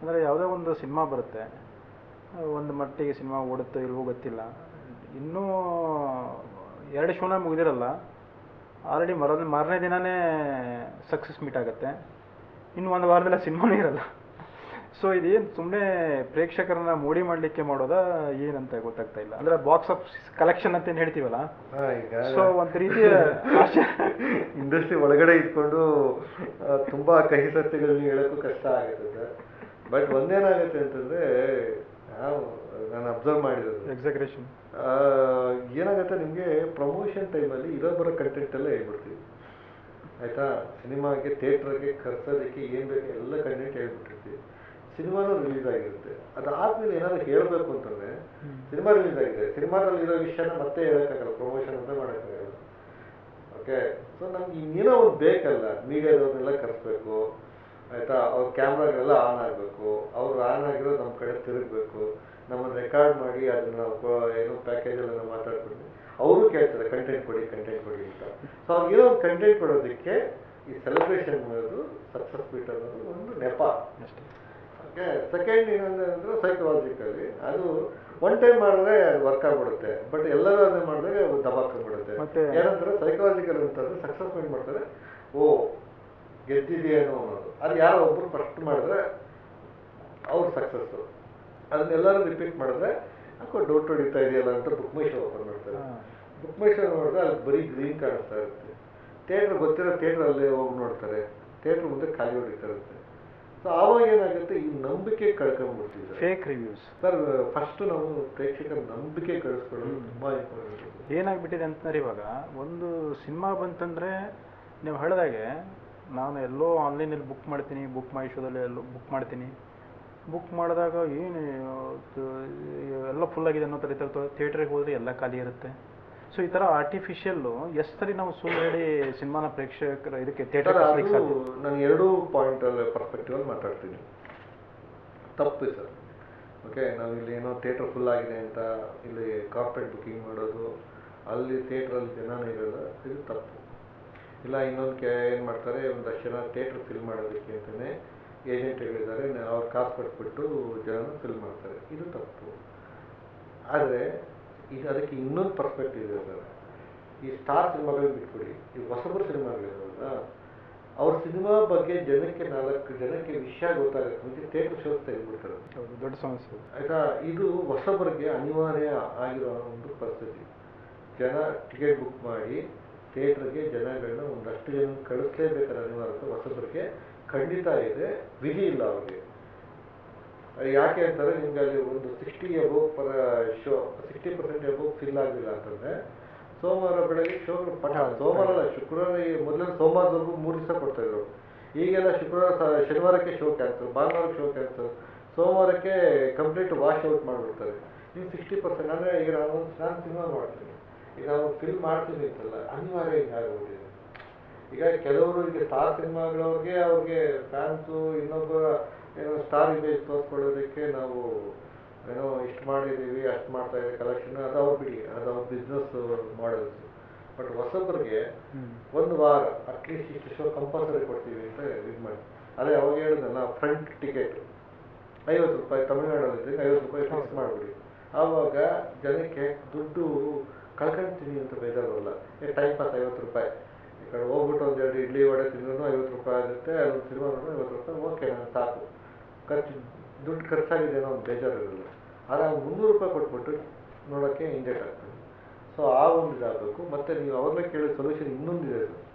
ಅಂದರೆ ಯಾವುದೇ ಒಂದು ಸಿನಿಮಾ ಬರುತ್ತೆ ಒಂದು ಮಟ್ಟಿಗೆ ಸಿನಿಮಾ ಓಡುತ್ತೋ ಇಲ್ವೋ ಗೊತ್ತಿಲ್ಲ. ಇನ್ನೂ ಎರಡು ಶೋನ ಮುಗಿದಿರಲ್ಲ ಆಲ್ರೆಡಿ ಮರ ಮಾರನೇ ದಿನವೇ ಸಕ್ಸಸ್ ಮೀಟ್ ಆಗುತ್ತೆ. ಇನ್ನು ಒಂದು ವಾರದಲ್ಲ ಸಿನಿಮಾನೇ ಇರಲ್ಲ. ಸೊ ಇದೇನು ಸುಮ್ಮನೆ ಪ್ರೇಕ್ಷಕರನ್ನ ಮೋಡಿ ಮಾಡಲಿಕ್ಕೆ ಮಾಡೋದಾ ಏನಂತ ಗೊತ್ತಾಗ್ತಾ ಇಲ್ಲ. ಅಂದ್ರೆ ಬಾಕ್ಸ್ ಆಫೀಸ್ ಕಲೆಕ್ಷನ್ ಅಂತ ಏನು ಹೇಳ್ತೀವಲ್ಲ? ಸೊ ಒಂದು ರೀತಿಯ ಇಂಡಸ್ಟ್ರಿ ಒಳಗಡೆ ಇಟ್ಕೊಂಡು ಆ, ತುಂಬಾ ಕಹಿ ಸತ್ಯಗಳನ್ನ ಹೇಳೋಕ್ಕೂ ಕಷ್ಟ ಆಗುತ್ತೆ. ಸರ್ ಬಟ್ ಒಂದೇನಾಗುತ್ತೆ ಅಂತಂದ್ರೆ ನಾವು ನಾನು ಅಬ್ಸರ್ವ್ ಮಾಡಿರೋದು ಎಕ್ಸಾಗ್ರೇಷನ್ ಏನಾಗುತ್ತೆ ನಿಮಗೆ ಪ್ರಮೋಷನ್ ಟೈಮಲ್ಲಿ ಇರೋ ಬರೋ ಕಂಟೆಂಟ್ ಎಲ್ಲ ಹೇಳ್ಬಿಡ್ತೀವಿ. ಆಯ್ತಾ? ಸಿನಿಮಾಗೆ ಥಿಯೇಟ್ರಿಗೆ ಕರ್ಸೋದಕ್ಕೆ ಏನು ಬೇಕು ಎಲ್ಲ ಕಂಟೆಂಟ್ ಹೇಳ್ಬಿಟ್ಟಿರ್ತೀವಿ. ಸಿನಿಮಾನೂ ರಿಲೀಸ್ ಆಗಿರುತ್ತೆ. ಅದಾದ್ಮೇಲೆ ಏನಾದ್ರು ಹೇಳಬೇಕು ಅಂತಂದ್ರೆ ಸಿನಿಮಾ ರಿಲೀಸ್ ಆಗಿದೆ. ಸಿನಿಮಾದಲ್ಲಿ ಇರೋ ವಿಷಯನ ಮತ್ತೆ ಹೇಳೋಕ್ಕಾಗಲ್ಲ ಪ್ರಮೋಷನ್ ಅಂತ ಮಾಡೋಕ್ಕಾಗಲ್ಲ. ಓಕೆ ಸೊ ನಮ್ಗೆ ಇನ್ನೇನೋ ಒಂದು ಬೇಕಲ್ಲ. ಮೀಡಿಯಾದವ್ರನ್ನೆಲ್ಲ ಕರೆಸ್ಬೇಕು. ಆಯ್ತಾ? ಅವ್ರ ಕ್ಯಾಮ್ರಾಗಳೆಲ್ಲ ಆನ್ ಆಗಬೇಕು. ಅವ್ರು ಆನ್ ಆಗಿರೋ ನಮ್ಮ ಕಡೆ ತಿರುಗಬೇಕು. ನಮ್ಮನ್ನು ರೆಕಾರ್ಡ್ ಮಾಡಿ ಅದನ್ನ ಏನೋ ಪ್ಯಾಕೇಜ್ ಎಲ್ಲ ನಾವು ಮಾತಾಡ್ಕೊಂಡು ಅವರು ಕೇಳ್ತಾರೆ ಕಂಟೆಂಟ್ ಕೊಡಿ ಕಂಟೆಂಟ್ ಕೊಡಿ ಅಂತ. ಸೊ ಅವ್ರಿಗೇನೋ ಒಂದು ಕಂಟೆಂಟ್ ಕೊಡೋದಕ್ಕೆ ಈ ಸೆಲೆಬ್ರೇಷನ್ ಮಾಡೋದು ಸಕ್ಸಸ್ ಬೀಟ್ ಅನ್ನೋದು ಒಂದು ನೆಪ. ಅಷ್ಟೇ. ಓಕೆ ಸೆಕೆಂಡ್ ಏನಂದ್ರೆ ಅಂದ್ರೆ ಸೈಕಲಾಜಿಕಲಿ ಅದು ಒನ್ ಟೈಮ್ ಮಾಡಿದ್ರೆ ವರ್ಕ್ ಆಗ್ಬಿಡುತ್ತೆ. ಬಟ್ ಎಲ್ಲರೂ ಅದನ್ನ ಮಾಡಿದ್ರೆ ದಬಾಕೊಂಡ್ಬಿಡುತ್ತೆ ಮತ್ತೆ- ಏನಂದ್ರೆ ಸೈಕಲಾಜಿಕಲ್ ಅಂತಂದ್ರೆ ಸಕ್ಸಸ್ ಮೈಂಡ್ ಮಾಡ್ತಾರೆ ಓ ಗೆದ್ದಿದೆಯೇನೋ ಅನ್ನೋದು. ಅದು ಯಾರೋ ಒಬ್ಬರು ಫಸ್ಟ್ ಮಾಡಿದ್ರೆ ಅವ್ರು ಸಕ್ಸಸ್ಸು ಅದನ್ನೆಲ್ಲರೂ ರಿಪೀಟ್ ಮಾಡಿದ್ರೆ ಅಕ್ಕ ಡೌಟ್ ಹೊಡಿತಾ ಇದೆಯಲ್ಲ ಅಂತ ಬುಕ್ ಮೈ ಶೋ ಓಪನ್ ಮಾಡ್ತಾರೆ. ಬುಕ್ ಮೈ ಶೋ ನೋಡಿದ್ರೆ ಅಲ್ಲಿ ಬರೀ ಗ್ರೀನ್ ಕಾಣಿಸ್ತಾ ಇರುತ್ತೆ. ಥಿಯೇಟ್ರ್ ಗೊತ್ತಿರೋ ಥಿಯೇಟ್ರ್ ಅಲ್ಲೇ ಹೋಗಿ ನೋಡ್ತಾರೆ. ಥಿಯೇಟ್ರ್ ಮುಂದೆ ಖಾಲಿ ಹೊಡಿತಾ ಇರುತ್ತೆ. ಸೊ ಆವಾಗ ಏನಾಗುತ್ತೆ ಈ ನಂಬಿಕೆ ಕಳ್ಕೊಂಡ್ಬಿಡ್ತೀವಿ ಫೇಕ್ ರಿವ್ಯೂಸ್ ಸರ್ ಫಸ್ಟ್ ನಾವು ಪ್ರೇಕ್ಷಕರ ನಂಬಿಕೆ ಕಳಿಸ್ಕೊಳ್ಳೋದು ತುಂಬ ಇಂಪಾರ್ಟೆಂಟ್ ಏನಾಗ್ಬಿಟ್ಟಿದೆ ಅಂತಂದ್ರೆ ಇವಾಗ ಒಂದು ಸಿನಿಮಾ ಬಂತಂದ್ರೆ ನೀವು ಹೇಳಿದಾಗೆ ನಾನು ಎಲ್ಲೋ ಆನ್ಲೈನಲ್ಲಿ ಬುಕ್ ಮಾಡ್ತೀನಿ ಬುಕ್ ಮೈ ಶೋದಲ್ಲಿ ಎಲ್ಲೋ ಬುಕ್ ಮಾಡ್ತೀನಿ. ಬುಕ್ ಮಾಡಿದಾಗ ಏನು ಎಲ್ಲ ಫುಲ್ ಆಗಿದೆ ಅನ್ನೋ ಥರ ಇರ್ತಾರೆ ಥಿಯೇಟ್ರಿಗೆ ಹೋದರೆ ಎಲ್ಲ ಖಾಲಿ ಇರುತ್ತೆ. ಸೊ ಈ ಥರ ಆರ್ಟಿಫಿಷಿಯಲ್ಲು ಎಷ್ಟು ಸರಿ ನಾವು ಸುಳ್ಳು ಹೇಳಿ ಸಿನಿಮಾನ ಪ್ರೇಕ್ಷಕರ ಇದಕ್ಕೆ ಥಿಯೇಟರ್ ನಾನು ಎರಡೂ ಪಾಯಿಂಟ್ ಅಲ್ಲಿ ಪರ್ಸ್ಪೆಕ್ಟಿವ್ ಅಲ್ಲಿ ಮಾತಾಡ್ತೀನಿ. ತಪ್ಪು ಸರ್. ಓಕೆ ನಾವು ಇಲ್ಲಿ ಏನೋ ಥಿಯೇಟರ್ ಫುಲ್ ಆಗಿದೆ ಅಂತ ಇಲ್ಲಿ ಕಾರ್ಪೊರೇಟ್ ಬುಕ್ಕಿಂಗ್ ಮಾಡೋದು ಅಲ್ಲಿ ಥಿಯೇಟ್ರಲ್ಲಿ ಜನನೇ ಇರೋಲ್ಲ ಇದು ತಪ್ಪು ಇಲ್ಲ ಇನ್ನೊಂದು ಕೆ ಏನು ಮಾಡ್ತಾರೆ ಒಂದಷ್ಟು ಜನ ಥಿಯೇಟ್ರ್ ಫಿಲ್ ಮಾಡೋದಕ್ಕೆ ಅಂತಲೇ ಏಜೆಂಟ್ಗಳಿದ್ದಾರೆ ಅವ್ರು ಕಾಸು ಕೊಟ್ಬಿಟ್ಟು ಜನನ ಫಿಲ್ ಮಾಡ್ತಾರೆ. ಇದು ತಪ್ಪು. ಆದರೆ ಈಗ ಅದಕ್ಕೆ ಇನ್ನೊಂದು ಪರ್ಸ್ಪೆಕ್ಟಿವ್ ಇದೆ ಸರ್. ಈ ಸ್ಟಾರ್ ಸಿನಿಮಾಗಳನ್ನ ಬಿಟ್ಬಿಡಿ. ಈ ಹೊಸಬರ ಸಿನಿಮಾಗಳಿರೋದ ಅವ್ರ ಸಿನಿಮಾ ಬಗ್ಗೆ ಜನಕ್ಕೆ ನಾಲ್ಕು ಜನಕ್ಕೆ ವಿಷಯ ಗೊತ್ತಾಗುತ್ತೆ ಮುಂಚೆ ಥಿಯೇಟರ್ ಶೋಸ್ ತೆಗೆದ್ಬಿಡ್ತಾರೆ. ದೊಡ್ಡ ಸಮಸ್ಯೆ. ಆಯ್ತಾ? ಇದು ಹೊಸಬರಿಗೆ ಅನಿವಾರ್ಯ ಆಗಿರೋ ಒಂದು ಪರಿಸ್ಥಿತಿ. ಜನ ಟಿಕೆಟ್ ಬುಕ್ ಮಾಡಿ ಥಿಯೇಟ್ರಿಗೆ ಜನಗಳನ್ನ ಒಂದಷ್ಟು ಜನ ಕಳಿಸ್ಲೇಬೇಕಾದ ಅನಿವಾರ್ಯತೆ ಹೊಸಬರಿಗೆ ಖಂಡಿತ ಇದೆ ವಿಧಿ ಇಲ್ಲ ಅವ್ರಿಗೆ. ಯಾಕೆ ಅಂತಂದ್ರೆ ನಿಮ್ಗೆ ಅಲ್ಲಿ ಒಂದು sixty above per show sixty percent above fill ಆಗಲಿಲ್ಲ ಅಂತಂದ್ರೆ ಸೋಮವಾರ ಬೆಳಗ್ಗೆ ಶೋಗಳು ಪಠ ಸೋಮವಾರ ಅಲ್ಲ ಶುಕ್ರವಾರ ಈ ಮೊದಲನೇ ಸೋಮವಾರದವರೆಗೂ ಮೂರು ದಿವಸ ಕೊಡ್ತಾ ಇದ್ರು ಈಗೆಲ್ಲ ಶುಕ್ರವಾರ ಶನಿವಾರಕ್ಕೆ ಶೋ ಕ್ಯಾನ್ಸಲ್ ಭಾನುವಾರಕ್ಕೆ ಶೋ ಕ್ಯಾನ್ಸಲ್ ಸೋಮವಾರಕ್ಕೆ ಕಂಪ್ಲೀಟ್ ವಾಶ್ ಔಟ್ ಮಾಡಿಬಿಡ್ತಾರೆ. ನೀವು ಸಿಕ್ಸ್ಟಿ ಪರ್ಸೆಂಟ್ ಅಂದರೆ ಈಗ ನಾನು ನಾನು ಸಿನಿಮಾ ಮಾಡ್ತೀನಿ. ಈಗ ನಾವು ಫಿಲ್ ಮಾಡ್ತೀನಿ ಅಂತಲ್ಲ ಅನಿವಾರ್ಯ ಆಗೋಗಿದೆ ಈಗ ಕೆಲವರು ಈಗ ಸ್ಟಾರ್ ಸಿನಿಮಾಗಳವ್ರಿಗೆ ಅವ್ರಿಗೆ ಫ್ಯಾನ್ಸು ಇನ್ನೊಬ್ಬ ಏನೋ ಸ್ಟಾರ್ ಇಮೇಜ್ ತೋರಿಸ್ಕೊಳ್ಳೋದಕ್ಕೆ ನಾವು ಏನೋ ಇಷ್ಟು ಮಾಡಿದ್ದೀವಿ ಅಷ್ಟು ಮಾಡ್ತಾ ಇದ್ದೀವಿ ಕಲೆಕ್ಷನ್ ಅದು ಅವ್ರು ಬಿಡಿ ಅದು ಅವ್ರ ಬಿಸ್ನೆಸ್ ಮಾಡಲ್ಸ್ ಬಟ್ ಹೊಸಬ್ರಿಗೆ ಒಂದು ವಾರ ಅಟ್ಲೀಸ್ಟ್ ಇಷ್ಟು ಶೋ ಕಂಪಲ್ಸರಿ ಕೊಡ್ತೀವಿ ಅಂತ ಇದು ಮಾಡಿ. ಅದೇ ಅವಾಗ ಹೇಳಿದ್ನಲ್ಲ ಫ್ರಂಟ್ ಟಿಕೆಟ್ ಐವತ್ತು ರೂಪಾಯಿ ತಮಿಳ್ನಾಡಲ್ಲಿ ಐವತ್ತು ರೂಪಾಯಿ ಫಿಕ್ಸ್ ಮಾಡಿಬಿಡಿ. ಆವಾಗ ಜನಕ್ಕೆ ದುಡ್ಡು ಕಳ್ಕೊಂತೀನಿ ಅಂತ ಬೇಜಾರಲ್ಲ ಏ ಟೈಮ್ ಪಾಸ್ ಐವತ್ತು ರೂಪಾಯಿ. ಈ ಕಡೆ ಹೋಗ್ಬಿಟ್ಟು ಒಂದೆರಡು ಇಡ್ಲಿ ವಡೆ ತಿಂದ್ರೂ ಐವತ್ತು ರೂಪಾಯಿ ಆಗುತ್ತೆ ಅಲ್ಲೊಂದು ಸಿನಿಮಾ ನೋಡಿದ್ರೆ ಐವತ್ತು ರೂಪಾಯಿ, ಓಕೆ, ನಾನು ಸಾಕು. ಖರ್ಚು, ದುಡ್ಡು ಖರ್ಚಾಗಿದೆ ಅನ್ನೋ ಒಂದು ಬೇಜಾರಿರಲ್ಲ. ಆದರೆ ಅವ್ನು ಮುನ್ನೂರು ರೂಪಾಯಿ ಕೊಟ್ಬಿಟ್ಟು ನೋಡೋಕ್ಕೆ ಇಂಜೆಕ್ಟ್ ಆಗ್ತದೆ. ಸೊ ಆ ಒಂದು ಇದಾಗಬೇಕು. ಮತ್ತು ನೀವು ಅವಾಗಲೇ ಕೇಳಿದ ಸೊಲ್ಯೂಷನ್ ಇನ್ನೊಂದಿದೆ ಸರ್